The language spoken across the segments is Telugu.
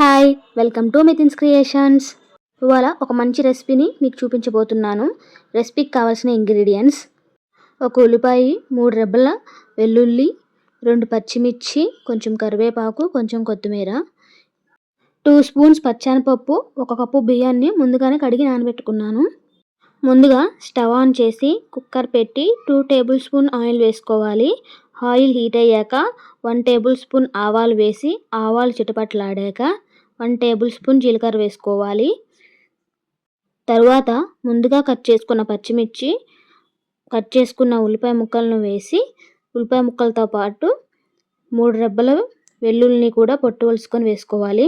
Hi welcome to Mithin's creations ఇవాళ ఒక మంచి రెసిపీని మీకు చూపించబోతున్నాను. రెసిపీకి కావాల్సిన ఇంగ్రీడియంట్స్ ఒక ఉల్లిపాయ మూడు రెబ్బల వెల్లుల్లి రెండు పచ్చిమిర్చి కొంచెం కరివేపాకు కొంచెం కొత్తిమీర టూ స్పూన్స్ పచ్చానపప్పు ఒక కప్పు బియ్యాన్ని ముందుగానే కడిగి నానబెట్టుకున్నాను. ముందుగా స్టవ్ ఆన్ చేసి కుక్కర్ పెట్టి టూ టేబుల్ స్పూన్ ఆయిల్ వేసుకోవాలి. ఆయిల్ హీట్ అయ్యాక వన్ టేబుల్ స్పూన్ ఆవాలు వేసి ఆవాలు చిటపట్లాడాక వన్ టేబుల్ స్పూన్ జీలకర్ర వేసుకోవాలి. తరువాత ముందుగా కట్ చేసుకున్న పచ్చిమిర్చి కట్ చేసుకున్న ఉల్లిపాయ ముక్కలను వేసి ఉల్లిపాయ ముక్కలతో పాటు మూడు రెబ్బల వెల్లుల్లిని కూడా పొట్టు వలుసుకొని వేసుకోవాలి.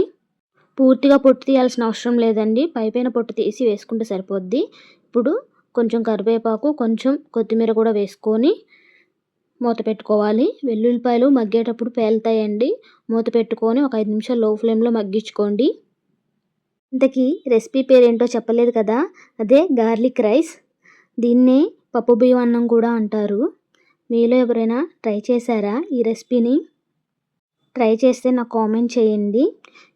పూర్తిగా పొట్టు తీయాల్సిన అవసరం లేదండి. పైపైన పొట్టు తీసి వేసుకుంటే సరిపోద్ది. ఇప్పుడు కొంచెం కరివేపాకు కొంచెం కొత్తిమీర కూడా వేసుకొని మూత పెట్టుకోవాలి. వెల్లుల్లిపాయలు మగ్గేటప్పుడు పేలుతాయండి. మూత పెట్టుకొని ఒక ఐదు నిమిషాలు లో ఫ్లేమ్లో మగ్గించుకోండి. ఇంతకీ రెసిపీ పేరేంటో చెప్పలేదు కదా? అదే గార్లిక్ రైస్ దీన్నే పప్పు బియ్యం అన్నం కూడా అంటారు. మీలో ఎవరైనా ట్రై చేశారా ఈ రెసిపీని ట్రై చేస్తే నాకు కామెంట్ చేయండి.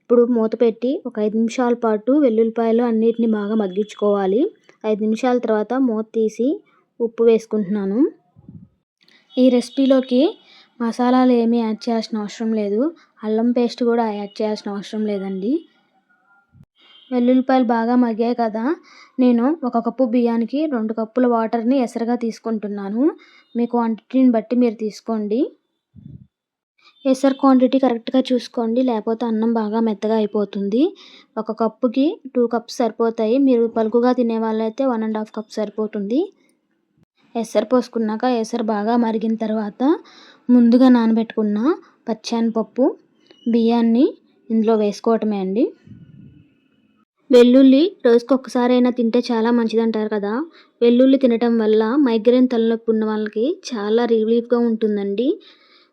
ఇప్పుడు మూత పెట్టి ఒక ఐదు నిమిషాల పాటు వెల్లుల్లిపాయలు అన్నిటిని బాగా మగ్గించుకోవాలి. ఐదు నిమిషాల తర్వాత మూత తీసి ఉప్పు వేసుకుంటున్నాను. ఈ రెసిపీలోకి మసాలాలు ఏమీ యాడ్ చేయాల్సిన అవసరం లేదు. అల్లం పేస్ట్ కూడా యాడ్ చేయాల్సిన అవసరం లేదండి. వెల్లుల్లిపాయలు బాగా మగ్గాయి కదా. నేను ఒక కప్పు బియ్యానికి రెండు కప్పుల వాటర్ని ఎసరుగా తీసుకుంటున్నాను. మీ క్వాంటిటీని బట్టి మీరు తీసుకోండి. ఎసర్ క్వాంటిటీ కరెక్ట్గా చూసుకోండి. లేకపోతే అన్నం బాగా మెత్తగా అయిపోతుంది. ఒక కప్పుకి టూ కప్స్ సరిపోతాయి. మీరు పలుకుగా తినే వాళ్ళైతే వన్ అండ్ హాఫ్ కప్ సరిపోతుంది. ఎసరు పోసుకున్నాక ఎసరు బాగా మరిగిన తర్వాత ముందుగా నానబెట్టుకున్న పచ్చనిపప్పు బియ్యాన్ని ఇందులో వేసుకోవటమే అండి. వెల్లుల్లి రోజుకి ఒక్కసారైనా తింటే చాలా మంచిది అంటారు కదా. వెల్లుల్లి తినటం వల్ల మైగ్రేన్ తలనొప్పి ఉన్న వాళ్ళకి చాలా రిలీఫ్గా ఉంటుందండి.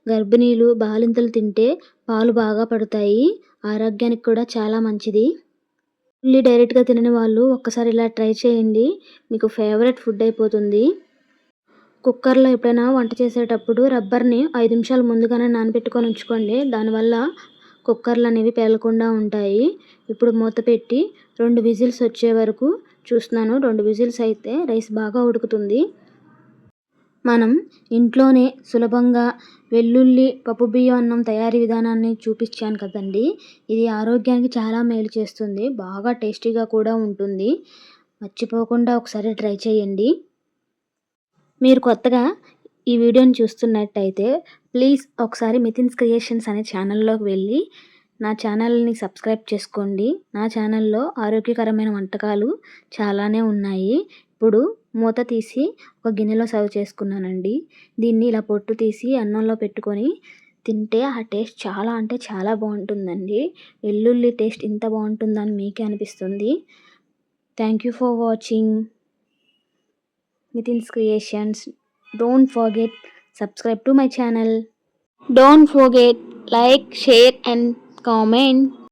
గర్భిణీలు బాలింతలు తింటే పాలు బాగా పడతాయి. ఆరోగ్యానికి కూడా చాలా మంచిది. ఉల్లి డైరెక్ట్గా తినని వాళ్ళు ఒక్కసారి ఇలా ట్రై చేయండి. మీకు ఫేవరెట్ ఫుడ్ అయిపోతుంది. కుక్కర్లో ఎప్పుడైనా వంట చేసేటప్పుడు రబ్బర్ని ఐదు నిమిషాలు ముందుగానే నానబెట్టుకొని ఉంచుకోండి. దానివల్ల కుక్కర్లు అనేవి పేలకుండా ఉంటాయి. ఇప్పుడు మూత పెట్టి రెండు విజిల్స్ వచ్చే వరకు చూస్తున్నాను. రెండు విజిల్స్ అయితే రైస్ బాగా ఉడుకుతుంది. మనం ఇంట్లోనే సులభంగా వెల్లుల్లి పప్పు బియ్యం అన్నం తయారీ విధానాన్ని చూపించాను కదండి. ఇది ఆరోగ్యానికి చాలా మేలు చేస్తుంది. బాగా టేస్టీగా కూడా ఉంటుంది. మర్చిపోకుండా ఒకసారి ట్రై చేయండి. మీరు కొత్తగా ఈ వీడియోని చూస్తున్నట్టయితే ప్లీజ్ ఒకసారి మిథిన్స్ క్రియేషన్స్ అనే ఛానల్లోకి వెళ్ళి నా ఛానల్ని సబ్స్క్రైబ్ చేసుకోండి. నా ఛానల్లో ఆరోగ్యకరమైన వంటకాలు చాలానే ఉన్నాయి. ఇప్పుడు మూత తీసి ఒక గిన్నెలో సర్వ్ చేసుకున్నానండి. దీన్ని ఇలా పొట్టు తీసి అన్నంలో పెట్టుకొని తింటే ఆ టేస్ట్ చాలా అంటే చాలా బాగుంటుందండి. వెల్లుల్లి టేస్ట్ ఇంత బాగుంటుందని మీకే అనిపిస్తుంది. Thank you for watching. Nitin's Creations. Don't forget subscribe to my channel. Don't forget like, share and comment.